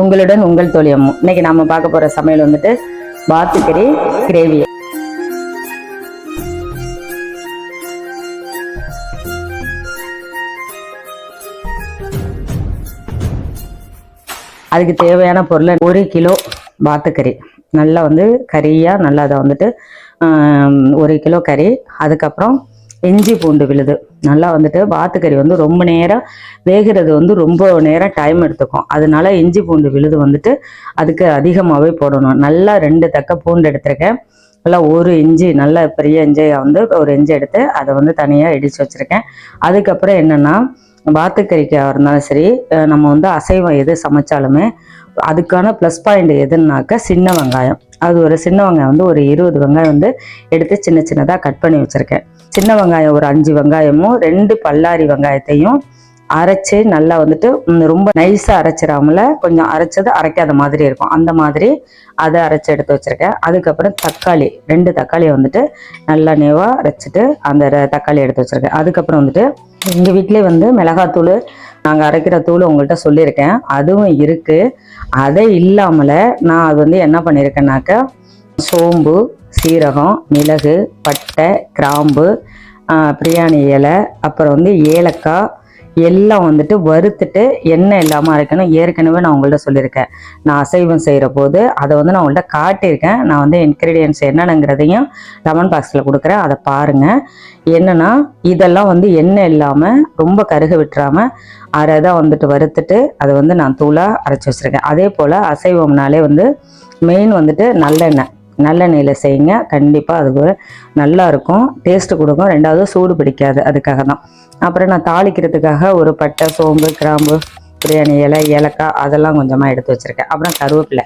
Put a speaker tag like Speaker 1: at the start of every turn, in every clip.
Speaker 1: உங்களுடன் உங்கள் தோழியமும் இன்னைக்கு நாம பார்க்க போற சமையல் வந்துட்டு பாத்துக்கறி கிரேவி. அதுக்கு தேவையான பொருளை ஒரு கிலோ பாத்துக்கறி. நல்லா வந்து கறியாக நல்லா அதை வந்துட்டு ஒரு கிலோ கறி. அதுக்கப்புறம் இஞ்சி பூண்டு விழுது. நல்லா வந்துட்டு வாத்துக்கறி வந்து ரொம்ப நேரம் வேகிறது வந்து ரொம்ப நேரம் டைம் எடுத்துக்கும். அதனால இஞ்சி பூண்டு விழுது வந்துட்டு அதுக்கு அதிகமாகவே போடணும். நல்லா ரெண்டு தக்க பூண்டு எடுத்திருக்கேன். நல்லா ஒரு இஞ்சி நல்லா பெரிய இஞ்சியை வந்து ஒரு இஞ்சி எடுத்து அதை வந்து தனியாக இடித்து வச்சுருக்கேன். அதுக்கப்புறம் என்னென்னா வாத்துக்கறிக்காக இருந்தாலும் சரி நம்ம வந்து அசைவம் எது சமைச்சாலுமே அதுக்கான ப்ளஸ் பாயிண்ட் எதுன்னாக்க சின்ன வெங்காயம். அது ஒரு சின்ன வெங்காயம் வந்து ஒரு இருபது வெங்காயம் வந்து எடுத்து சின்ன சின்னதாக கட் பண்ணி வச்சுருக்கேன். சின்ன வெங்காயம் ஒரு அஞ்சு வெங்காயமும் ரெண்டு பல்லாரி வெங்காயத்தையும் அரைச்சு நல்லா வந்துட்டு ரொம்ப நைஸாக அரைச்சிடாமல கொஞ்சம் அரைச்சது அரைக்காத மாதிரி இருக்கும். அந்த மாதிரி அதை அரைச்சு எடுத்து வச்சிருக்கேன். அதுக்கப்புறம் தக்காளி ரெண்டு தக்காளியை வந்துட்டு நல்லா நேவாக அரைச்சிட்டு அந்த தக்காளி எடுத்து வச்சிருக்கேன். அதுக்கப்புறம் வந்துட்டு எங்கள் வீட்டிலே வந்து மிளகாத்தூள் நாங்கள் அரைக்கிற தூள் உங்கள்கிட்ட சொல்லியிருக்கேன். அதுவும் இருக்குது அதை இல்லாமல் நான் அது வந்து என்ன பண்ணியிருக்கேன்னாக்கா சோம்பு சீரகம் மிளகு பட்டை கிராம்பு பிரியாணி இலை அப்புறம் வந்து ஏலக்காய் எல்லாம் வந்துட்டு வறுத்துட்டு எண்ணெய் இல்லாமல் அரைக்கணும். ஏற்கனவே நான் உங்கள்ட்ட சொல்லியிருக்கேன். நான் அசைவம் செய்கிற போது அதை வந்து நான் உங்கள்ட்ட காட்டியிருக்கேன். நான் வந்து இன்க்ரீடியன்ஸ் என்னென்னங்கிறதையும் லெமன் பாக்ஸில் கொடுக்குறேன். அதை பாருங்கள் என்னென்னா இதெல்லாம் வந்து எண்ணெய் இல்லாமல் ரொம்ப கருக விட்டுறாமல் அரை தான் வந்துட்டு வறுத்துட்டு அதை வந்து நான் தூளாக அரைச்சி வச்சுருக்கேன். அதே போல் அசைவம்னாலே வந்து மெயின் வந்துட்டு நல்லெண்ணெய். நல்லெண்ணெயில் செய்யுங்க. கண்டிப்பாக அது நல்லாயிருக்கும் நல்லா இருக்கும் டேஸ்ட்டு கொடுக்கும். ரெண்டாவது சூடு பிடிக்காது. அதுக்காக தான் அப்புறம் நான் தாளிக்கிறதுக்காக ஒரு பட்டை சோம்பு கிராம்பு பிரியாணி இலை ஏலக்காய் அதெல்லாம் கொஞ்சமாக எடுத்து வச்சுருக்கேன். அப்புறம் கருவேப்பிலை.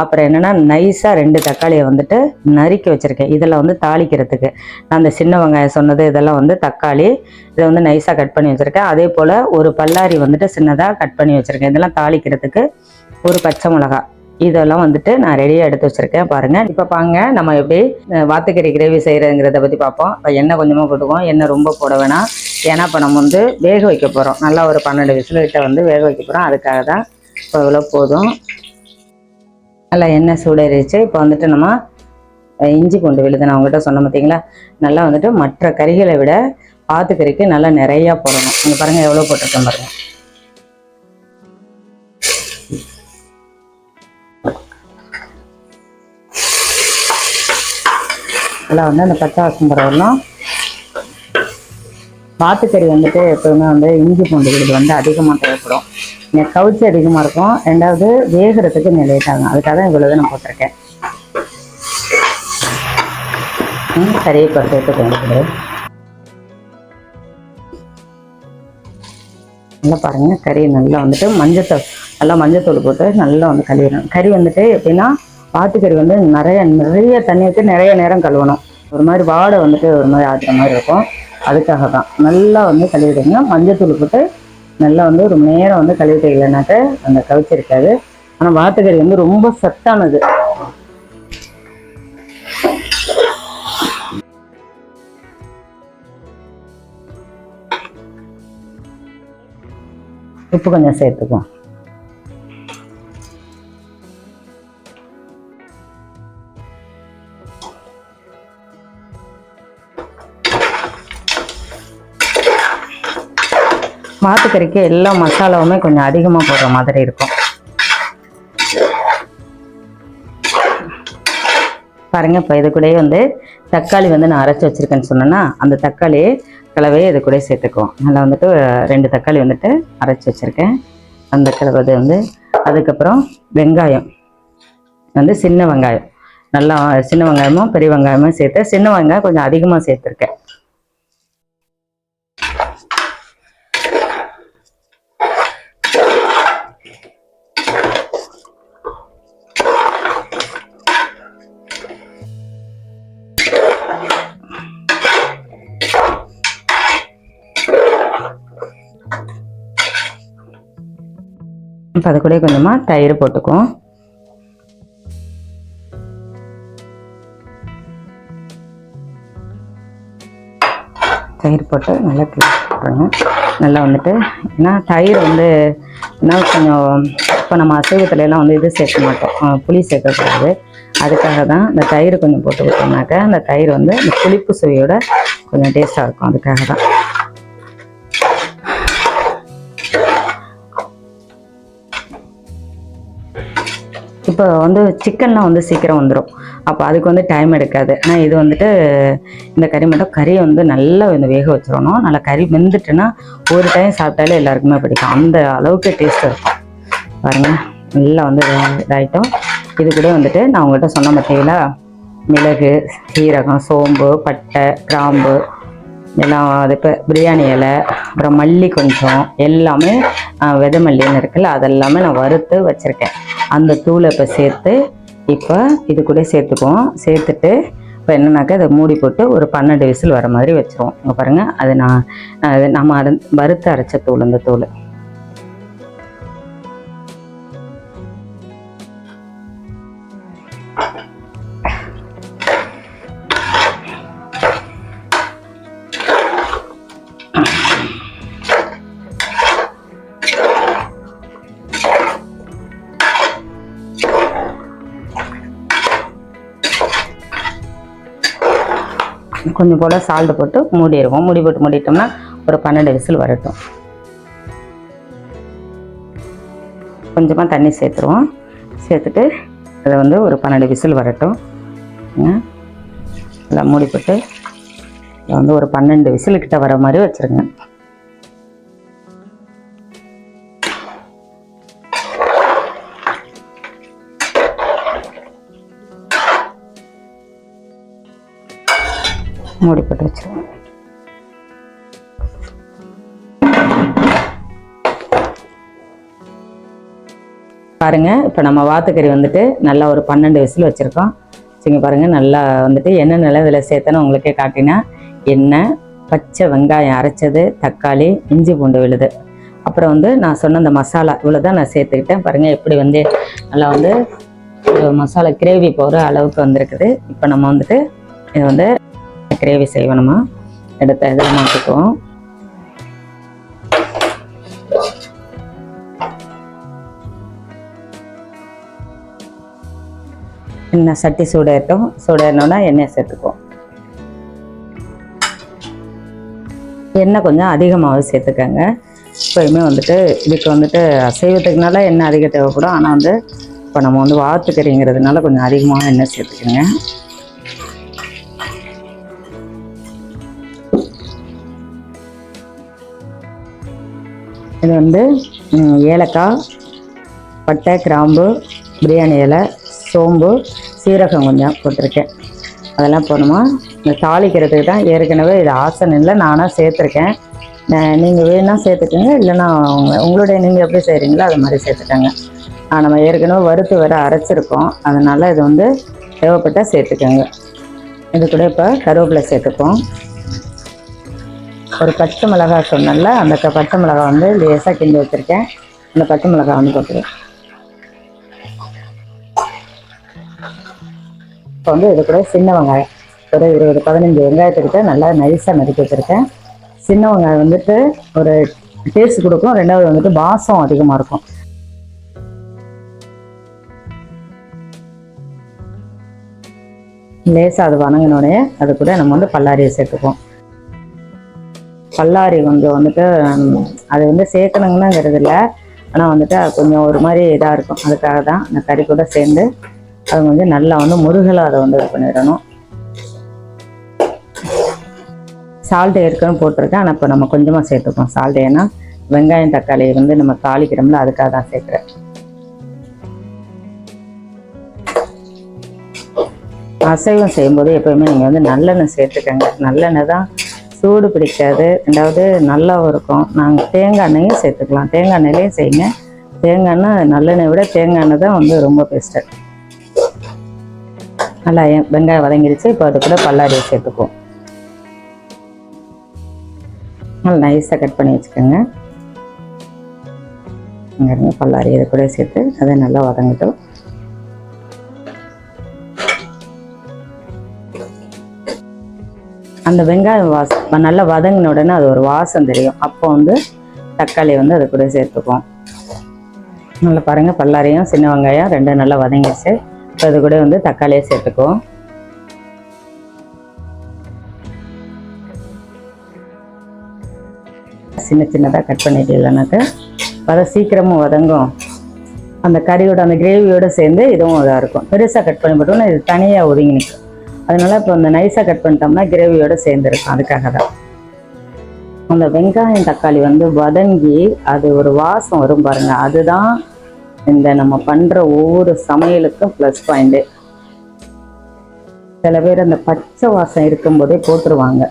Speaker 1: அப்புறம் என்னென்னா நைஸாக ரெண்டு தக்காளியை வந்துட்டு நறுக்கி வச்சுருக்கேன். இதில் வந்து தாளிக்கிறதுக்கு. நான் அந்த சின்ன வெங்காயம் சொன்னது இதெல்லாம் வந்து தக்காளி. இதை வந்து நைஸாக கட் பண்ணி வச்சுருக்கேன். அதே போல் ஒரு பல்லாரி வந்துட்டு சின்னதாக கட் பண்ணி வச்சுருக்கேன். இதெல்லாம் தாளிக்கிறதுக்கு ஒரு பச்சை மிளகாய். இதெல்லாம் வந்துட்டு நான் ரெடியாக எடுத்து வச்சுருக்கேன். பாருங்கள் இப்போ பாருங்க நம்ம எப்படி வாத்துக்கறி கிரேவி செய்கிறதுங்கிறத பற்றி பார்ப்போம். இப்போ எண்ணெய் கொஞ்சமாக போட்டுக்குவோம். எண்ணெய் ரொம்ப போட வேணாம். ஏன்னா இப்போ நம்ம வந்து வேக வைக்க போகிறோம் நல்லா ஒரு பன்னெண்டு விசில்கிட்ட வந்து வேக வைக்க போகிறோம் அதுக்காக தான் இப்போ இவ்வளோ போதும். நல்லா எண்ணெய் சூடேறிச்சு. இப்போ வந்துட்டு நம்ம இஞ்சி பூண்டு விழுது. நான் உங்கள்கிட்ட சொன்ன பார்த்தீங்களா நல்லா வந்துட்டு மற்ற கறிகளை விட வாத்துக்கறிக்கு நல்லா நிறையா போடணும். நீங்கள் பாருங்கள் எவ்வளோ போட்டிருக்கேன் பாருங்கள் நல்லா வந்து அந்த பச்சை வாசம் பரவலாம் வாத்துக்கறி வந்துட்டு எப்பவுமே வந்து இஞ்சி பூண்டு விழுது வந்து அதிகமாக தேவைப்படும். இங்கே கவுச்சி அதிகமாக இருக்கும். ரெண்டாவது வேகிறதுக்கு நிலையிட்டாங்க அதுக்காக தான் இவ்வளோ நான் போட்டிருக்கேன். ம் சரியை பருத்து கொண்டு நல்லா பாருங்க கறி நல்லா வந்துட்டு மஞ்சத்தூள் நல்லா மஞ்சத்தூள் போட்டு நல்லா வந்து கழுவிடணும். கறி வந்துட்டு எப்படின்னா ஆட்டுக்கறி வந்து நிறைய நிறைய தண்ணி ஊற்றி நிறைய நேரம் கழுவணும். ஒரு மாதிரி வாடை வந்துட்டு ஒரு மாதிரி ஆட்டுற மாதிரி இருக்கும். அதுக்காக தான். நல்லா வந்து கழுவிடுங்க. மஞ்சத்தூள் போட்டு நல்லா வந்து ஒரு நேரம் வந்து கழுவிட்டு இல்லைனாக்க அந்த கவிச்சிருக்காது ஆனால் வாத்துக்கறி வந்து ரொம்ப சத்தானது. உப்பு கொஞ்சம் சேர்த்துக்குவோம். மாட்டுக்கறிக்கு எல்லா மசாலாவுமே கொஞ்சம் அதிகமாக போடுற மாதிரி இருக்கும். பாருங்க இப்போ இது கூடயே வந்து தக்காளி வந்து நான் அரைச்சி வச்சிருக்கேன்னு சொன்னேன்னா அந்த தக்காளி கலவையை இது கூட சேர்த்துக்குவோம். நல்லா வந்துட்டு ரெண்டு தக்காளி வந்துட்டு அரைச்சி வச்சுருக்கேன். அந்த கலவை வந்து அதுக்கப்புறம் வெங்காயம். வந்து சின்ன வெங்காயம். நல்லா சின்ன வெங்காயமும் பெரிய வெங்காயமும் சேர்த்து சின்ன வெங்காயம் கொஞ்சம் அதிகமாக சேர்த்துருக்கேன். இப்போ அது கூட கொஞ்சமாக தயிர் போட்டுக்குவோம். தயிர் போட்டு நல்லா கிளறி நல்லா வந்துட்டு ஏன்னா தயிர் வந்து என்ன கொஞ்சம் இப்போ நம்ம அசைவத்துலலாம் வந்து இது சேர்க்க மாட்டோம். புளி சேர்க்கக்கூடாது. அதுக்காக தான் இந்த தயிர் கொஞ்சம் போட்டு விட்டோம்னாக்க அந்த தயிர் வந்து இந்த புளிப்பு சுவையோட கொஞ்சம் டேஸ்ட்டாக இருக்கும். அதுக்காக தான். இப்போ வந்து சிக்கன்லாம் வந்து சீக்கிரம் வந்துடும் அப்போ அதுக்கு வந்து டைம் எடுக்காது. ஆனால் இது வந்துட்டு இந்த கறி மட்டும் கறியை வந்து நல்லா இந்த வேக வச்சிடணும். நல்லா கறி வெந்துட்டுன்னா ஒரு டைம் சாப்பிட்டாலே எல்லாருக்குமே பிடிக்கும். அந்த அளவுக்கு டேஸ்ட் இருக்கும். பாருங்க. நல்லா வந்து இதாகிட்டோம் இது கூட வந்துட்டு நான் உங்கள்கிட்ட சொன்ன பார்த்தீங்களா மிளகு சீரகம் சோம்பு பட்டை கிராம்பு எல்லாம் அது இப்போ பிரியாணி இலை அப்புறம் மல்லி கொஞ்சம் எல்லாமே ஆஹ், மல்லின்னு இருக்குல்ல அதெல்லாமே நான் வறுத்து வச்சுருக்கேன். அந்த தூளை இப்போ சேர்த்து இப்போ இது கூட சேர்த்துக்குவோம். சேர்த்துட்டு இப்போ என்னன்னாக்கா இதை மூடி போட்டு ஒரு பன்னெண்டு விசில் வர மாதிரி வச்சுருவோம். இங்கே பாருங்கள் அது நான் அது நம்ம அரு வறுத்து அரைச்ச தூள் அந்த தூள். கொஞ்சம் போல் சால்டு போட்டு மூடிடுவோம். மூடி போட்டு மூடிட்டோம்னா ஒரு பன்னெண்டு விசில் வரட்டும். கொஞ்சமாக தண்ணி சேர்த்துருவோம். சேர்த்துட்டு அதை வந்து ஒரு பன்னெண்டு விசில் வரட்டும். நல்லா மூடி போட்டு வந்து ஒரு பன்னெண்டு விசில் கிட்ட வர மாதிரி வச்சுருங்க. மூடி போட்டு வச்சுருவோம். பாருங்க இப்போ நம்ம வாத்துக்கறி வந்துட்டு நல்லா ஒரு பன்னெண்டு விசில் வச்சுருக்கோம். சரிங்க பாருங்கள் நல்லா வந்துட்டு என்னென்ன இதில் சேர்த்தேன்னு உங்களுக்கே காட்டினா எண்ணெய் பச்சை வெங்காயம் அரைச்சது தக்காளி இஞ்சி பூண்டு விழுது. அப்புறம் வந்து நான் சொன்ன அந்த மசாலா இவ்வளோ தான் நான் சேர்த்துக்கிட்டேன். பாருங்கள் எப்படி வந்து நல்லா வந்து மசாலா கிரேவி போகிற அளவுக்கு வந்திருக்குது. இப்போ நம்ம வந்துட்டு இது வந்து கிரேவி செய்வணுமா எடுத்து இதில் மாற்றிக்குவோம் எண்ணெய் சட்டி சூடாயிட்டும் சூடாயிடணும்னா எண்ணெய் சேர்த்துக்குவோம். எண்ணெய் கொஞ்சம் அதிகமாகவே சேர்த்துக்கங்க. எப்போயுமே வந்துட்டு இதுக்கு வந்துட்டு அசைவத்துக்குனால எண்ணெய் அதிகம் தேவைப்படும். ஆனால் வந்து இப்போ நம்ம வந்து வாத்துக்கறிங்கிறதுனால கொஞ்சம் அதிகமாக எண்ணெய் சேர்த்துக்கோங்க. இது வந்து ஏலக்காய் பட்டை கிராம்பு பிரியாணி இலை சோம்பு சீரகம் கொஞ்சம் போட்டிருக்கேன். அதெல்லாம் போடணுமா? இந்த தாளிக்கிறதுக்கு தான் ஏற்கனவே இது ஆசன் இல்லை நானாக சேர்த்துருக்கேன். நீங்கள் வேணால் சேர்த்துக்கோங்க இல்லைன்னா உங்க- உங்களுடைய நீங்கள் எப்படி செய்கிறீங்களோ அது மாதிரி சேர்த்துக்கோங்க. நம்ம ஏற்கனவே வறுத்து வர அரைச்சிருக்கோம். அதனால் இது வந்து தேவைப்பட்டால் சேர்த்துக்கோங்க. இது கூட இப்போ கருவேப்பிலை சேர்த்துப்போம். ஒரு பச்சை மிளகாய் சொன்னேன்ல அந்த பச்சை மிளகாய் வந்து லேசாக கிண்டி வச்சுருக்கேன். அந்த பச்சை மிளகாய் வந்து போட்டுருவேன் இப்போ வந்து இது கூட சின்ன வெங்காயம். ஒரு இருபது பதினஞ்சு வெங்காயத்துக்கிட்ட நல்லா நைஸாக நறுக்கி வச்சுருக்கேன். சின்ன வெங்காயம் வந்துட்டு ஒரு டேஸ்ட் கொடுக்கும் ரெண்டாவது வந்துட்டு வாசம் அதிகமாக இருக்கும். லேசாக அது வணங்கினோடனே அது கூட நம்ம வந்து பல்லாரியை சேர்த்துப்போம் பல்லாரி கொஞ்சம் வந்துட்டு அது வந்து சேர்க்கணுங்கன்னுங்கிறது இல்லை ஆனால் வந்துட்டு அது கொஞ்சம் ஒரு மாதிரி இதாக இருக்கும். அதுக்காக தான் அந்த கறி கூட சேர்ந்து அது வந்து நல்லா வந்து முருகலாக அதை வந்து இது பண்ணிடணும். சால்ட் ஏற்கனவே போட்டிருக்கேன். ஆனால் இப்போ நம்ம கொஞ்சமாக சேர்த்துப்போம். சால்ட் ஏன்னா வெங்காயம் தக்காளி வந்து நம்ம தாளிக்கிறோம்ல அதுக்காக தான் சேர்க்குறேன். அசைவம் செய்யும்போது எப்போயுமே நீங்கள் வந்து நல்லெண்ணெய் சேர்த்துக்கங்க. நல்லெண்ணெய் தான் சூடு பிடிக்காது. ரெண்டாவது நல்லாவும் இருக்கும். நாங்கள் தேங்காய் எண்ணெயும் சேர்த்துக்கலாம். தேங்காய் எண்ணெயிலையும் செய்யுங்க. தேங்காய் எண்ணெய் நல்லெண்ணெய் விட தேங்காய் எண்ணெய் தான் வந்து ரொம்ப பெஸ்ட்டு நல்லா வெங்காயம் வதங்கிடுச்சு இப்போ அது கூட பல்லாரியை சேர்த்துக்குவோம். நல்லா நைஸாக கட் பண்ணி வச்சுக்கோங்க. இங்க பல்லாரி இதை கூட சேர்த்து அதை நல்லா வதங்கட்டும். அந்த வெங்காயம் வாசம் நல்லா வதங்கின உடனே அது ஒரு வாசம் தெரியும். அப்போ வந்து தக்காளி வந்து அது கூட சேர்த்துக்குவோம் நல்லா பாருங்கள் பல்லாரையும் சின்ன வெங்காயம் ரெண்டும் நல்லா வதங்கிடுச்சு. இப்போ அது கூட வந்து தக்காளியை சேர்த்துக்குவோம். சின்ன சின்னதாக கட் பண்ணிட்டு இல்லைனாக்க வத சீக்கிரமும் வதங்கும். அந்த கறியோட அந்த கிரேவியோட சேர்ந்து இதுவும் இதாக இருக்கும். பெருசாக கட் பண்ணி போட்டோம்னா இது தனியாக ஒதுங்கி நிற்கும் அதனால இப்போ இந்த நைஸாக கட் பண்ணிட்டோம்னா கிரேவியோட சேர்ந்துருக்கும். அதுக்காக தான் அந்த வெங்காயம் தக்காளி வந்து வதங்கி அது ஒரு வாசம் வரும் பாருங்க. அதுதான் இந்த நம்ம பண்ற ஒவ்வொரு சமையலுக்கும் ப்ளஸ் பாயிண்ட் சில பேர் அந்த பச்சை வாசம் இருக்கும்போதே போட்டுருவாங்க.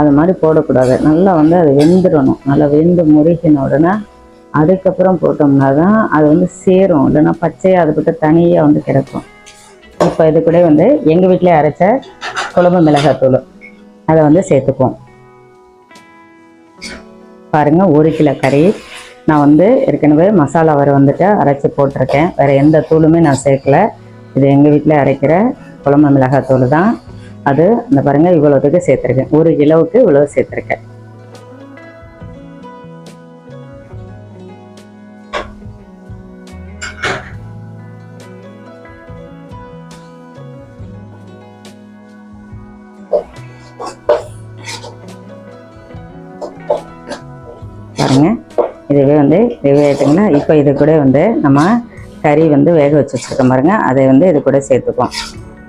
Speaker 1: அது மாதிரி போடக்கூடாது. நல்லா வந்து அது வெந்துடணும். நல்லா வெந்து முருகின உடனே அதுக்கப்புறம் போட்டோம்னா தான் அது வந்து சேரும். இல்லைன்னா பச்சையாக அது பட்டு தனியாக வந்து கிடக்கும். இப்போ இது கூட வந்து எங்கள் வீட்டிலே அரைச்ச குழம்பு மிளகாத்தூள். அதை வந்து சேர்த்துக்குவோம். பாருங்கள் ஒரு கிலோ கறி. நான் வந்து ஏற்கனவே மசாலா வர வந்துட்டு அரைச்சி போட்டிருக்கேன். வேறு எந்த தூளுமே நான் சேர்க்கல. இது எங்கள் வீட்டில் அரைக்கிற குழம்பு மிளகாய் தூள் தான். அது அந்த பாருங்க இவ்வளோத்துக்கு சேர்த்துருக்கேன். ஒரு கிலோவுக்கு இவ்வளோ சேர்த்துருக்கேன். இதுவே வந்து ரெடி ஆயிட்டுங்களா இப்போ இது கூட வந்து நம்ம கறி வந்து வேக வச்சு வச்சுருக்கோம் பாருங்க. அதை வந்து இது கூட சேர்த்துக்குவோம்.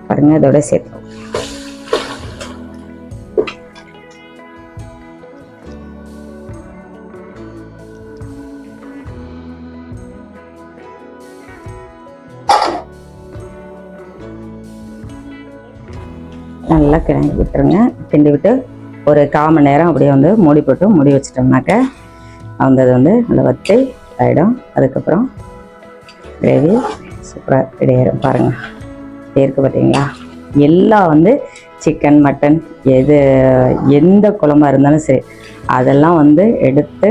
Speaker 1: பாருங்க இதோட சேர்த்துக்குவோம். நல்லா கிளம்பி விட்டுருங்க. கிண்டி விட்டு ஒரு கால் மணி நேரம் அப்படியே வந்து மூடி போட்டு மூடி வச்சிட்டோம்னாக்க அந்த இது வந்து நல்லா வத்தி ஆகிடும் அதுக்கப்புறம் கிரேவி சூப்பராக ரெடி ஆயிடும் பாருங்கள் இருக்கு பார்த்தீங்களா எல்லாம் வந்து சிக்கன் மட்டன் எது எந்த குழம்பாக இருந்தாலும் சரி அதெல்லாம் வந்து எடுத்து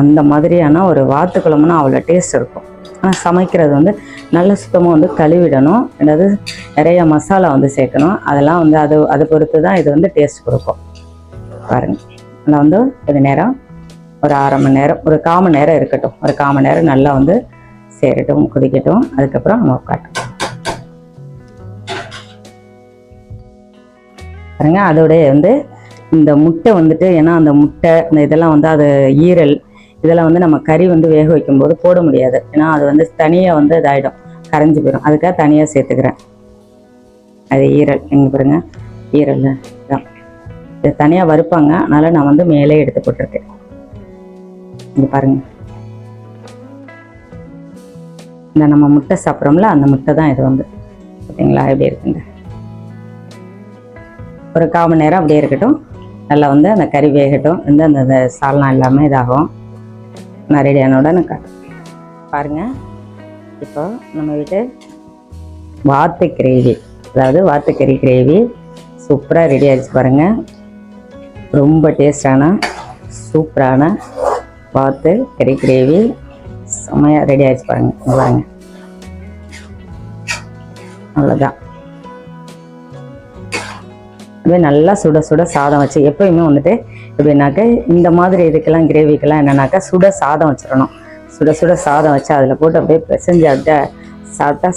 Speaker 1: அந்த மாதிரியான ஒரு வாத்து குழம்புனா அவ்வளோ டேஸ்ட் இருக்கும். ஆனால் சமைக்கிறது வந்து நல்ல சுத்தமாக வந்து கழுவிடணும். அதாவது நிறைய மசாலா வந்து சேர்க்கணும். அதெல்லாம் வந்து அது அதை பொறுத்து தான் இது வந்து டேஸ்ட் கொடுக்கும். பாருங்கள் நான் வந்து கொஞ்ச நேரம் ஒரு அரை மணி நேரம் ஒரு கால் மணி நேரம் இருக்கட்டும். ஒரு கால் மணி நேரம் நல்லா வந்து சேரட்டும் கொதிக்கட்டும். அதுக்கப்புறம் நம்ம காட்டும் பாருங்க அதோடைய வந்து இந்த முட்டை வந்துட்டு ஏன்னா அந்த முட்டை இந்த இதெல்லாம் வந்து அது ஈரல் இதெல்லாம் வந்து நம்ம கறி வந்து வேக வைக்கும்போது போட முடியாது. ஏன்னா அது வந்து தனியாக வந்து இதாகிடும் கரைஞ்சி போயிடும் அதுக்காக தனியாக சேர்த்துக்கிறேன். அது ஈரல். எங்க பாருங்க ஈரல் தான். இது தனியாக வறுப்பாங்க. அதனால நான் வந்து மேலே எடுத்து போட்டிருக்கேன். இங்க பாருங்க. இந்த நம்ம முட்டை சாப்பிட்றோம்ல அந்த முட்டை தான் இது வந்து. பார்த்தீங்களா எப்படி இருக்குங்க. ஒரு கால் மணி நேரம் அப்படியே இருக்கட்டும். நல்லா வந்து அந்த கறி வேகட்டும். வந்து அந்த அந்த சால்னா எல்லாமே இதாகும். நான் ரெடியான உடனே காட்டுறேன் பாருங்கள் இப்போ நம்ம வீட்டு வாத்து கிரேவி. அதாவது வாத்துக்கறி கிரேவி சூப்பராக ரெடி ஆகிடுச்சு பாருங்கள் ரொம்ப டேஸ்டான சூப்பரான பார்த்து கறி கிரேவி செம்மையாக ரெடி ஆகிடுச்சு பாருங்க நல்லாங்க அவ்வளோதான் அப்படியே நல்லா சுட சுட சாதம் வச்சு எப்பயுமே வந்துட்டு எப்படின்னாக்க இந்த மாதிரி இதுக்கெல்லாம் கிரேவிக்கெல்லாம் என்னென்னாக்கா சுட சாதம் வச்சிடணும். சுட சுட சாதம் வச்சு அதில் போட்டு அப்படியே பிசைஞ்சு அப்படியே சாப்பிட்டா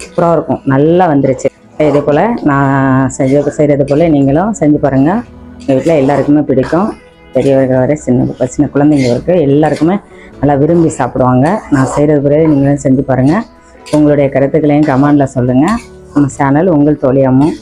Speaker 1: சூப்பராக இருக்கும். நல்லா வந்துருச்சு. இதே போல் நான் செஞ்ச செய்கிறது போல் நீங்களும் செஞ்சு பாருங்கள் எங்கள் வீட்டில் எல்லாருக்குமே பிடிக்கும். பெரியவர்கள் வரை சின்ன சின்ன குழந்தைங்க இருக்குது எல்லாருக்குமே நல்லா விரும்பி சாப்பிடுவாங்க. நான் செய்கிறது பிறகு நீங்களும் செஞ்சு பாருங்கள் உங்களுடைய கருத்துக்களையும் கமெண்டில் சொல்லுங்கள் நம்ம சேனல் உங்கள் தோழியாமும்